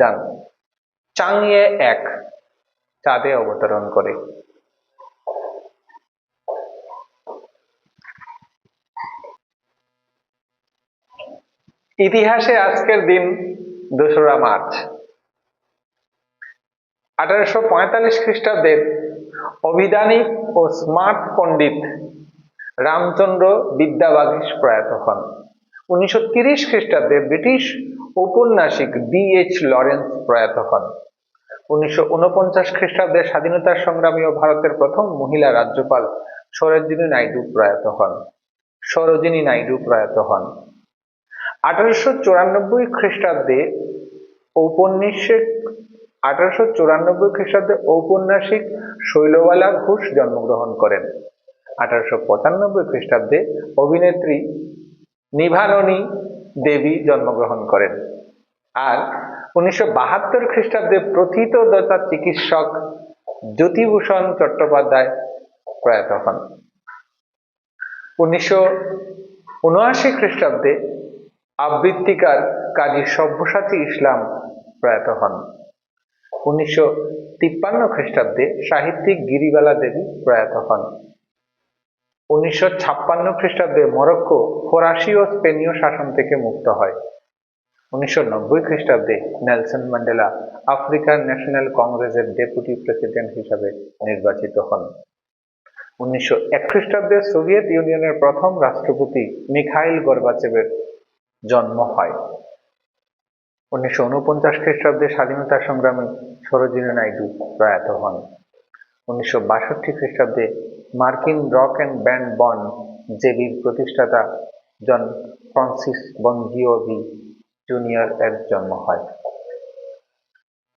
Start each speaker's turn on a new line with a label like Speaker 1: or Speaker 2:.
Speaker 1: যান। চাংয়ে এক, চাঁদে অবতরণ করে। ইতিহাসে আজকের দিন দোসরা মার্চ। আঠারোশো পঁয়তাল্লিশ খ্রিস্টাব্দের অভিধানিক ও স্মার্ট পণ্ডিত রামচন্দ্র বিদ্যাবাগীশ প্রয়াত হন। উনিশশো তিরিশ খ্রিস্টাব্দে ব্রিটিশ ঔপন্যাসিক বি এইচ লরেন্স প্রয়াত হন। উনিশশো উনপঞ্চাশ খ্রিস্টাব্দে স্বাধীনতার সংগ্রামী ও ভারতের প্রথম মহিলা রাজ্যপাল সরোজিনী নাইডু প্রয়াত হন। সরোজিনী নাইডু প্রয়াত হন। আঠারোশো চুরানব্বই খ্রিস্টাব্দে ঔপন্যাসিক, আঠারোশো চুরানব্বই খ্রিস্টাব্দে ঔপন্যাসিক শৈলবালা ঘোষ জন্মগ্রহণ করেন। আঠারোশো পঁচানব্বই খ্রিস্টাব্দে অভিনেত্রী নিভাননী দেবী জন্মগ্রহণ করেন। আর উনিশশো বাহাত্তর খ্রিস্টাব্দে প্রথিতদতা চিকিৎসক জ্যোতিভূষণ চট্টোপাধ্যায় প্রয়াত হন। উনিশশো উনআশি খ্রিস্টাব্দে আবৃত্তিকার কাজী সব্যসাচী ইসলাম প্রয়াত হন। উনিশশো তিপ্পান্ন খ্রিস্টাব্দে সাহিত্যিক গিরিবালা দেবী প্রয়াত হন। উনিশশো ছাপ্পান্ন খ্রিস্টাব্দে মরক্কো ফরাসি ও স্পেনীয় শাসন থেকে মুক্ত হয়। উনিশশো নব্বই খ্রিস্টাব্দে নেলসন ম্যান্ডেলা আফ্রিকান ন্যাশনাল কংগ্রেসের ডেপুটি প্রেসিডেন্ট হিসাবে নির্বাচিত হন। উনিশশো এক খ্রিস্টাব্দে সোভিয়েত ইউনিয়নের প্রথম রাষ্ট্রপতি মিখাইল গর্বাচেভের জন্ম হয়। উনিশশো উনপঞ্চাশ খ্রিস্টাব্দে স্বাধীনতা সংগ্রামী সরোজিনী নাইডু প্রয়াত হন। উনিশশো বাষট্টি খ্রিস্টাব্দে মার্কিন রক অ্যান্ড ব্যান্ড বন জেবির প্রতিষ্ঠাতা জন ফ্রান্সিস বনজিওভি জুনিয়র এর জন্ম হয়।